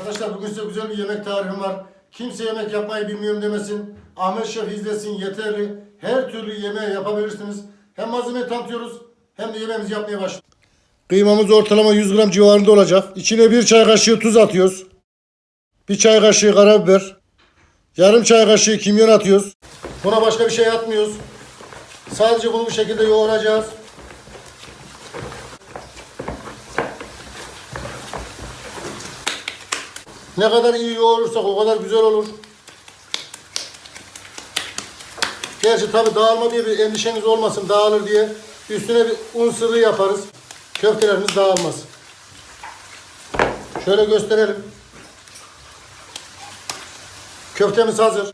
Arkadaşlar bugün size güzel bir yemek tarifim var. Kimse yemek yapmayı bilmiyorum demesin. Ahmet Şef izlesin yeterli. Her türlü yemeği yapabilirsiniz. Hem malzemeyi tanıtıyoruz hem de yemeğimizi yapmaya başlıyoruz. Kıymamız ortalama 100 gram civarında olacak. İçine bir çay kaşığı tuz atıyoruz. Bir çay kaşığı karabiber. Yarım çay kaşığı kimyon atıyoruz. Buna başka bir şey atmıyoruz. Sadece bunu bu şekilde yoğuracağız. Ne kadar iyi yoğurursak o kadar güzel olur. Gerçi tabi dağılma diye bir endişeniz olmasın dağılır diye. Üstüne bir un sırrı yaparız. Köftelerimiz dağılmaz. Şöyle gösterelim. Köftemiz hazır.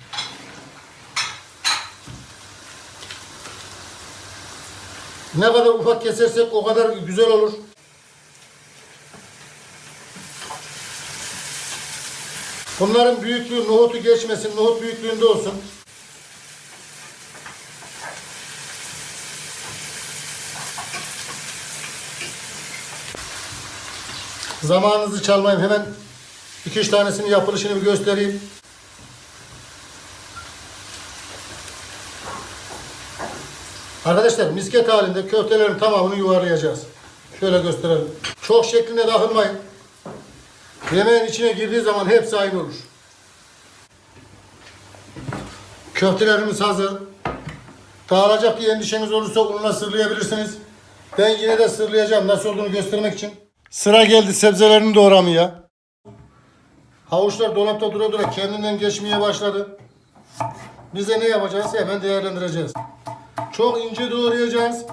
Ne kadar ufak kesersek o kadar güzel olur. Bunların büyüklüğü nohutu geçmesin, nohut büyüklüğünde olsun. Zamanınızı çalmayayım. Hemen iki üç tanesinin yapılışını bir göstereyim. Arkadaşlar misket halinde köftelerin tamamını yuvarlayacağız. Şöyle gösterelim. Çok şekline takılmayın. Yemeğin içine girdiği zaman hepsi aynı olur. Köftelerimiz hazır. Dağılacak diye endişeniz olursa unla sırlayabilirsiniz. Ben yine de sırlayacağım nasıl olduğunu göstermek için. Sıra geldi sebzelerini doğramaya. Havuçlar dolapta dura dura kendinden geçmeye başladı. Biz de ne yapacağız? Hemen değerlendireceğiz. Çok ince doğrayacağız.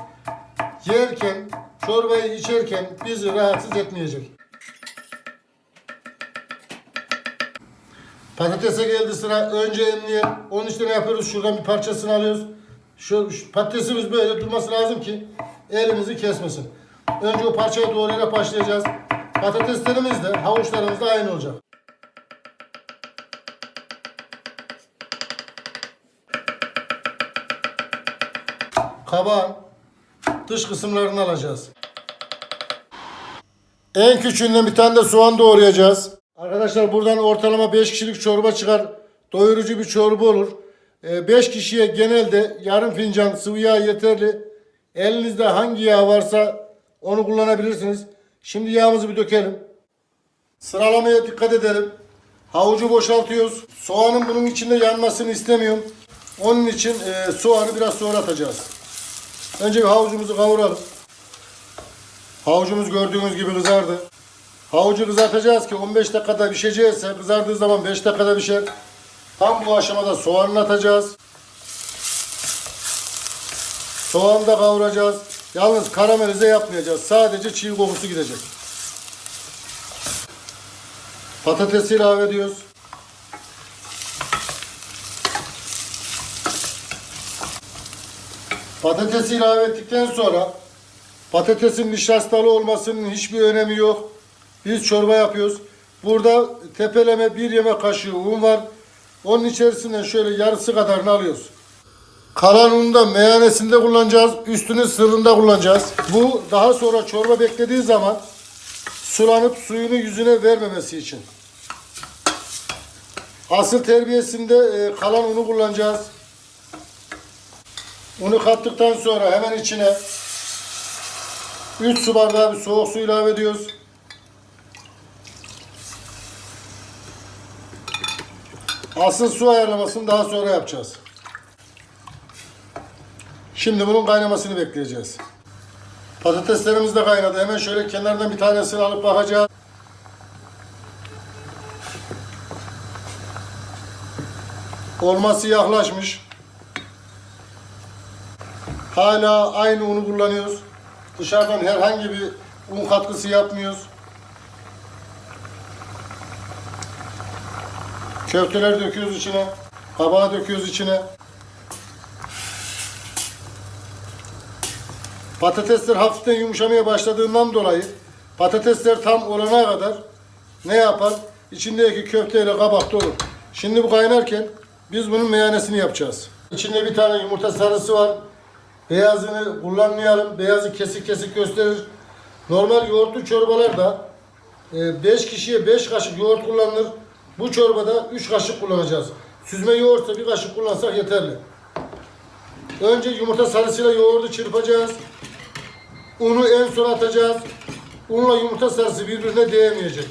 Yerken, çorbayı içerken bizi rahatsız etmeyecek. Patatese geldi sıra. Önce. Onun için ne yapıyoruz? Şuradan bir parçasını alıyoruz. Şu, şu patatesimiz böyle durması lazım ki elimizi kesmesin. Önce o parçayı doğrayarak başlayacağız. Patateslerimiz de havuçlarımız da aynı olacak. Kabağın dış kısımlarını alacağız. En küçüğünden bir tane de soğan doğrayacağız. Arkadaşlar buradan ortalama 5 kişilik çorba çıkar. Doyurucu bir çorba olur. 5 kişiye genelde yarım fincan sıvı yağ yeterli. Elinizde hangi yağ varsa onu kullanabilirsiniz. Şimdi yağımızı bir dökelim. Sıralamaya dikkat edelim. Havucu boşaltıyoruz. Soğanın bunun içinde yanmasını istemiyorum. Onun için e, soğanı biraz sonra atacağız. Önce bir havucumuzu kavuralım. Havucumuz gördüğünüz gibi kızardı. Havucu kızartacağız ki 15 dakikada pişecekse kızardığı zaman 5 dakikada pişer. Tam bu aşamada soğanını atacağız. Soğanı da kavuracağız. Yalnız karamelize yapmayacağız. Sadece çiğ kokusu gidecek. Patatesi ilave ediyoruz. Patatesi ilave ettikten sonra patatesin nişastalı olmasının hiçbir önemi yok. Biz çorba yapıyoruz. Burada tepeleme bir yemek kaşığı un var. Onun içerisinden şöyle yarısı kadarını alıyoruz. Kalan unu da meyanesinde kullanacağız. Üstünü sırrında kullanacağız. Bu daha sonra çorba beklediği zaman sulanıp suyunu yüzüne vermemesi için. Asıl terbiyesinde e, kalan unu kullanacağız. Unu kattıktan sonra hemen içine 3 su bardağı bir soğuk su ilave ediyoruz. Asıl su ayarlamasını daha sonra yapacağız. Şimdi bunun kaynamasını bekleyeceğiz. Patateslerimiz de kaynadı. Hemen şöyle kenardan bir tanesini alıp bakacağız. Olması yaklaşmış. Hala aynı unu kullanıyoruz. Dışarıdan herhangi bir un katkısı yapmıyoruz. Köfteler döküyoruz içine. Kabağı döküyoruz içine. Patatesler hafiften yumuşamaya başladığından dolayı patatesler tam olana kadar ne yapar? İçindeki köfteyle kabak dolu. Şimdi bu kaynarken biz bunun meyanesini yapacağız. İçinde bir tane yumurta sarısı var. Beyazını kullanmayalım. Beyazı kesik kesik gösterir. Normal yoğurtlu çorbalarda 5 kişiye 5 kaşık yoğurt kullanılır. Bu çorbada 3 kaşık kullanacağız. Süzme yoğurtsa bir kaşık kullansak yeterli. Önce yumurta sarısıyla yoğurdu çırpacağız. Unu en son atacağız. Unla yumurta sarısı birbirine değmeyecek.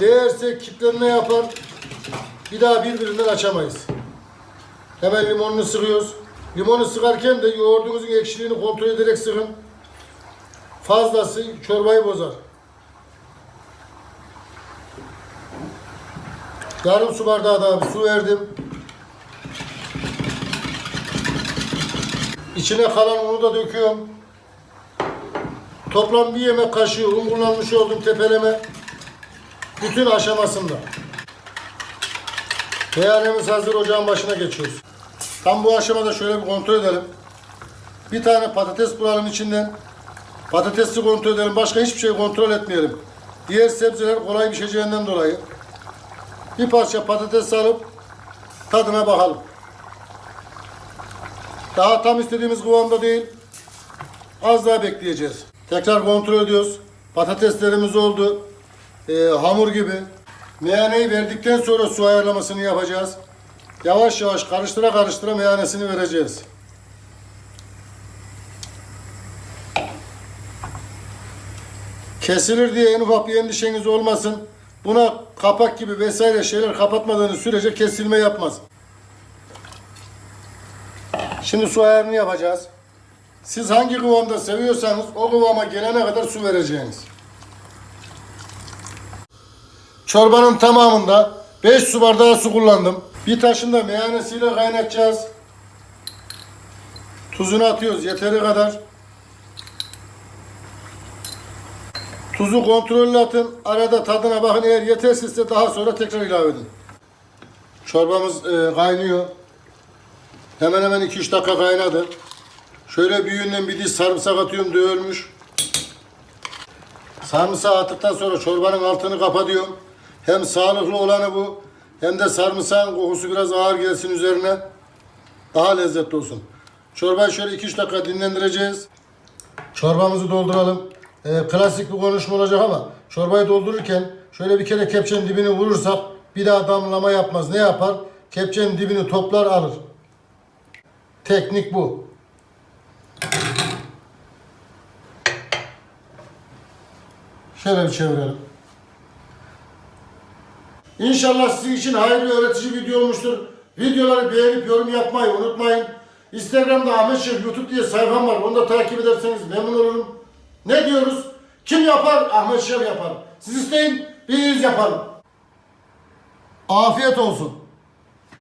Değerse kitlenme yapar. Bir daha birbirinden açamayız. Hemen limonunu sıkıyoruz. Limonu sıkarken de yoğurdunuzun ekşiliğini kontrol ederek sıkın. Fazlası çorbayı bozar. Yarım su bardağı daha bir su verdim. İçine kalan unu da döküyorum. Toplam bir yemek kaşığı un kullanmış oldum tepeleme. Bütün aşamasında. Meyanemiz hazır ocağın başına geçiyoruz. Tam bu aşamada şöyle bir kontrol edelim. Bir tane patates bulalım içinden. Patatesi kontrol edelim. Başka hiçbir şey kontrol etmeyelim. Diğer sebzeler kolay pişeceğinden dolayı. Bir parça patates alıp tadına bakalım. Daha tam istediğimiz kıvamda değil. Az daha bekleyeceğiz. Tekrar kontrol ediyoruz. Patateslerimiz oldu. Ee, hamur gibi. Meyaneyi verdikten sonra su ayarlamasını yapacağız. Yavaş yavaş karıştıra karıştıra meyanesini vereceğiz. Kesilir diye en ufak bir endişeniz olmasın. Buna kapak gibi vesaire şeyler kapatmadığınız sürece kesilme yapmaz. Şimdi su ayarını yapacağız. Siz hangi kıvamda seviyorsanız o kıvama gelene kadar su vereceğiniz. Çorbanın tamamında 5 su bardağı su kullandım. Bir taşın da meyanesiyle kaynatacağız. Tuzunu atıyoruz yeteri kadar. Tuzu kontrollü atın. Arada tadına bakın. Eğer yetersizse daha sonra tekrar ilave edin. Çorbamız e, kaynıyor. Hemen hemen 2-3 dakika kaynadı. Şöyle büyüğünden bir diş sarımsak atıyorum dövülmüş. Sarımsağı attıktan sonra çorbanın altını kapatıyorum. Hem sağlıklı olanı bu hem de sarımsağın kokusu biraz ağır gelsin üzerine. Daha lezzetli olsun. Çorbayı şöyle 2-3 dakika dinlendireceğiz. Çorbamızı dolduralım. Ee, klasik bir konuşma olacak ama çorbayı doldururken şöyle bir kere kepçenin dibini vurursak bir daha damlama yapmaz. Ne yapar? Kepçenin dibini toplar alır. Teknik bu. Şöyle bir çevirelim. İnşallah sizin için hayırlı öğretici video olmuştur. Videoları beğenip yorum yapmayı unutmayın. Instagram'da Ahmet Şef YouTube diye sayfam var. Onu da takip ederseniz memnun olurum. Ne diyoruz? Kim yapar? Ahmet Şef yapar. Siz isteyin, biz yapalım. Afiyet olsun.